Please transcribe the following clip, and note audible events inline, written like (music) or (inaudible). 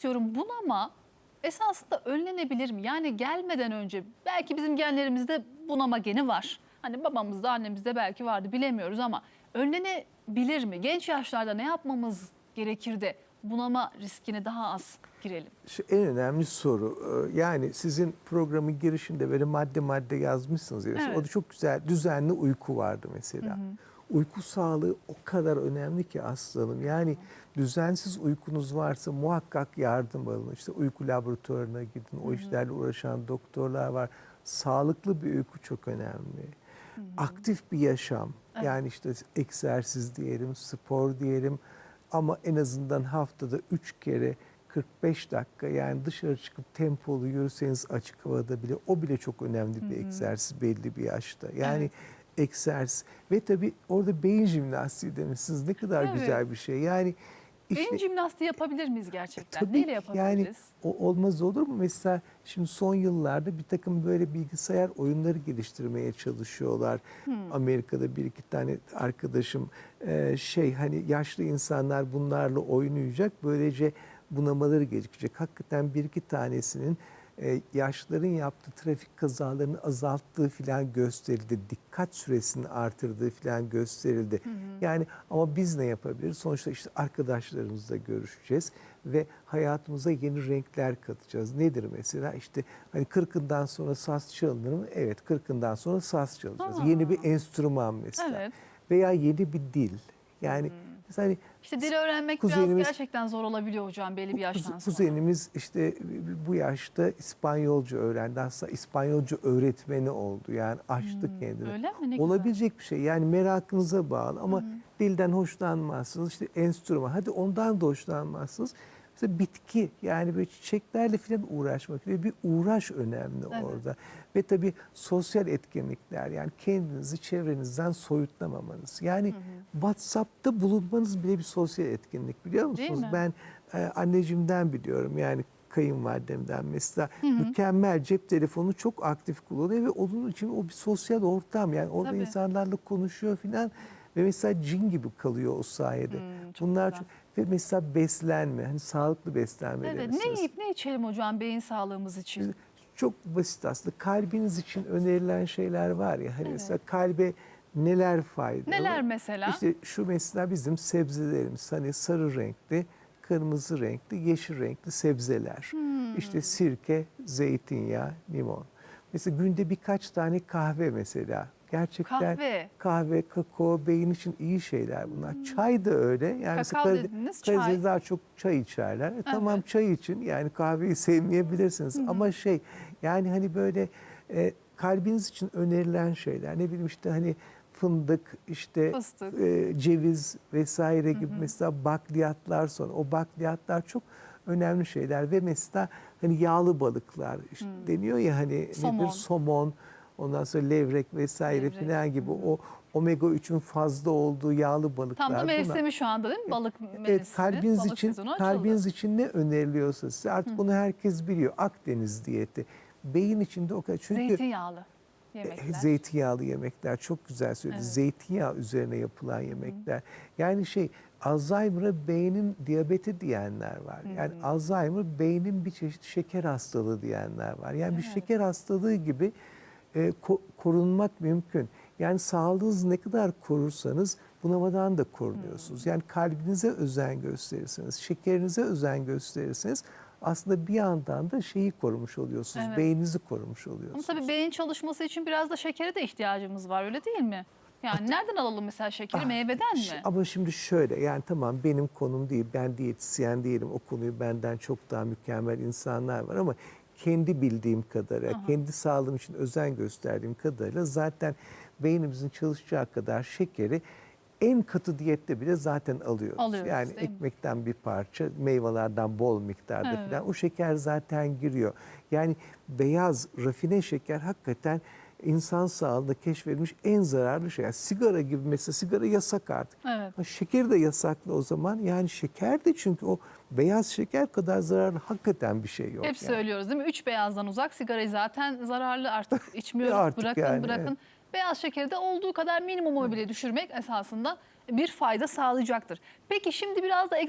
istiyorum. Bunama esasında önlenebilir mi? Yani gelmeden önce belki bizim genlerimizde bunama geni var. Hani babamızda annemizde belki vardı bilemiyoruz ama önlenebilir mi? Genç yaşlarda ne yapmamız gerekir de bunama riskine daha az girelim? Şu en önemli soru e, yani sizin programın girişinde böyle madde madde yazmışsınız ya. Evet. O da çok güzel düzenli uyku vardı mesela. Uyku sağlığı o kadar önemli ki aslanım. Yani düzensiz uykunuz varsa muhakkak yardım alın. İşte uyku laboratuvarına gidin. O işlerle uğraşan doktorlar var. Sağlıklı bir uyku çok önemli. Aktif bir yaşam. Yani işte egzersiz diyelim, spor diyelim. Ama en azından haftada üç kere 45 dakika yani dışarı çıkıp tempolu yürüseniz açık havada bile o bile çok önemli bir egzersiz belli bir yaşta. Yani egzersiz ve tabii orada beyin jimnastiği demişsiniz ne kadar Evet. güzel bir şey. Yani işte- Beyin jimnastiği yapabilir miyiz gerçekten? Tabii Neyle yapabiliriz? Yani o olmaz olur mu? Mesela şimdi son yıllarda bir takım böyle bilgisayar oyunları geliştirmeye çalışıyorlar. Hmm. Amerika'da bir iki tane arkadaşım e, şey hani yaşlı insanlar bunlarla oynayacak. Böylece bunamaları gecikecek. Hakikaten bir iki tanesinin e, yaşlıların yaptığı trafik kazalarını azalttığı filan gösterildi. Dikkat süresini artırdığı filan gösterildi. Yani ama biz ne yapabiliriz? Sonuçta işte arkadaşlarımızla görüşeceğiz ve hayatımıza yeni renkler katacağız. Nedir mesela? İşte hani kırkından sonra saz çalınır mı? Evet, kırkından sonra saz çalacağız. Aa. Yeni bir enstrüman mesela. Evet. Veya yeni bir dil. Yani mesela hani İşte dil öğrenmek biraz Kuzenimiz- gerçekten zor olabiliyor hocam belli bir yaştan sonra. Kuzenimiz işte bu yaşta İspanyolca öğrendi. Aslında İspanyolca öğretmeni oldu. Yani açtı kendini. Hmm, öyle mi? Ne güzel. Olabilecek bir şey. Yani merakınıza bağlı ama dilden hoşlanmazsınız. İşte enstrüman. Hadi ondan da hoşlanmazsınız. Mesela bitki yani böyle çiçeklerle falan uğraşmak ve bir uğraş önemli Evet. orada. Ve tabii sosyal etkinlikler yani kendinizi çevrenizden soyutlamamanız. Yani WhatsApp'ta bulunmanız bile bir sosyal etkinlik biliyor musunuz? Ben e, annecimden biliyorum yani kayınvalidemden mesela mükemmel cep telefonu çok aktif kullanıyor ve onun için o bir sosyal ortam yani orada Tabii. insanlarla konuşuyor filan ve mesela cin gibi kalıyor o sayede. Hmm, Bunlar güzel. çok, ve mesela beslenme hani sağlıklı beslenme Evet, demişsiniz. ne yiyip ne içelim hocam beyin sağlığımız için? Çok basit aslında. Kalbiniz için önerilen şeyler var ya. Hani Evet. mesela kalbe neler faydalı? Neler mesela? İşte şu mesela bizim sebzelerimiz hani sarı renkli, kırmızı renkli, yeşil renkli sebzeler. Hmm. İşte sirke, zeytinyağı, limon. Mesela günde birkaç tane kahve mesela. Gerçekten Kahve. kahve, kakao beyin için iyi şeyler bunlar. Çay da öyle. Yani Kakao Karade- dediniz, çay. daha çok çay içerler. E, tamam çay için yani kahveyi (laughs) sevmeyebilirsiniz ama şey yani hani böyle e, kalbiniz için önerilen şeyler ne bileyim işte hani fındık işte Fıstık. e, ceviz vesaire gibi mesela bakliyatlar sonra o bakliyatlar çok önemli şeyler ve mesela hani yağlı balıklar işte deniyor ya hani Somon. nedir somon ondan sonra levrek vesaire Levrek. falan gibi o omega 3'ün fazla olduğu yağlı balıklar. Tam da mevsimi şu anda değil mi? Balık mevsimi. Evet kalbiniz balık için kalbiniz için ne öneriliyorsa size artık bunu herkes biliyor. Akdeniz diyeti. Beyin içinde o kadar çünkü Zeytinyağlı e, yemekler. zeytinyağlı yemekler çok güzel söyledi. Evet. Zeytinyağı üzerine yapılan yemekler. Yani şey Alzheimer'a beynin diyabeti diyenler var. Yani Alzheimer beynin bir çeşit şeker hastalığı diyenler var. Yani bir Evet. şeker hastalığı gibi e, ko- korunmak mümkün. Yani sağlığınızı ne kadar korursanız bunamadan da korunuyorsunuz. Yani kalbinize özen gösterirseniz, şekerinize özen gösterirseniz aslında bir yandan da şeyi korumuş oluyorsunuz. Evet. Beyninizi korumuş Ama oluyorsunuz. tabii beyin çalışması için biraz da şekere de ihtiyacımız var öyle değil mi? Yani nereden alalım mesela şekeri? Ah, Meyveden mi? Ama şimdi şöyle yani tamam benim konum değil. Ben diyetisyen değilim. O konuyu benden çok daha mükemmel insanlar var ama kendi bildiğim kadarıyla, kendi sağlığım için özen gösterdiğim kadarıyla zaten beynimizin çalışacağı kadar şekeri en katı diyette bile zaten alıyoruz. Alıyoruz, yani ekmekten bir parça, meyvelerden bol miktarda Evet. falan o şeker zaten giriyor. Yani beyaz rafine şeker hakikaten insan sağlığında keşfedilmiş en zararlı şey. Yani sigara gibi mesela sigara yasak artık. Evet. Ha, Şeker de yasaklı o zaman. Yani şeker de çünkü o beyaz şeker kadar zararlı hakikaten bir şey yok. Hep yani. söylüyoruz değil mi? Üç beyazdan uzak sigarayı zaten zararlı artık (laughs) içmiyoruz. Artık bırakın yani, bırakın. evet. Beyaz şekeri de olduğu kadar minimuma bile düşürmek esasında bir fayda sağlayacaktır. Peki şimdi biraz da